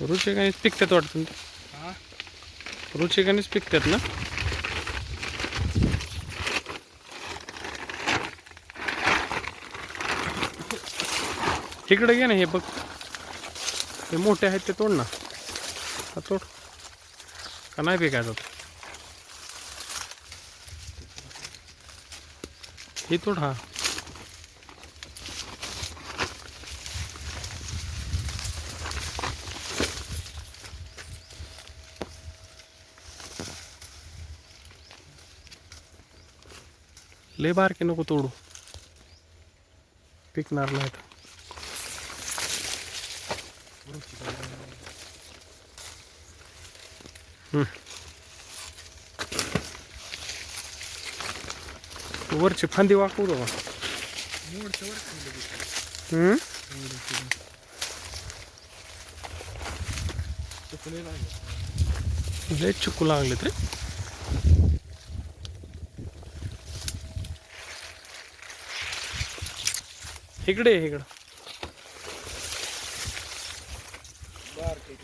रुचिकानेच पिकतात वाटतं हा? रुचिकानेच पिकतात ना? इकडे घे ना हे बघ. हे मोठे आहेत ते तोड ना. हा तोड. का नाही पिकायचं? हे तोड हा. लय बारके नको तोडू. पिकणार नाहीत. वरची फांदी वाकू दो लय चुकू लागले ते इकडे ये, इकडं बारके.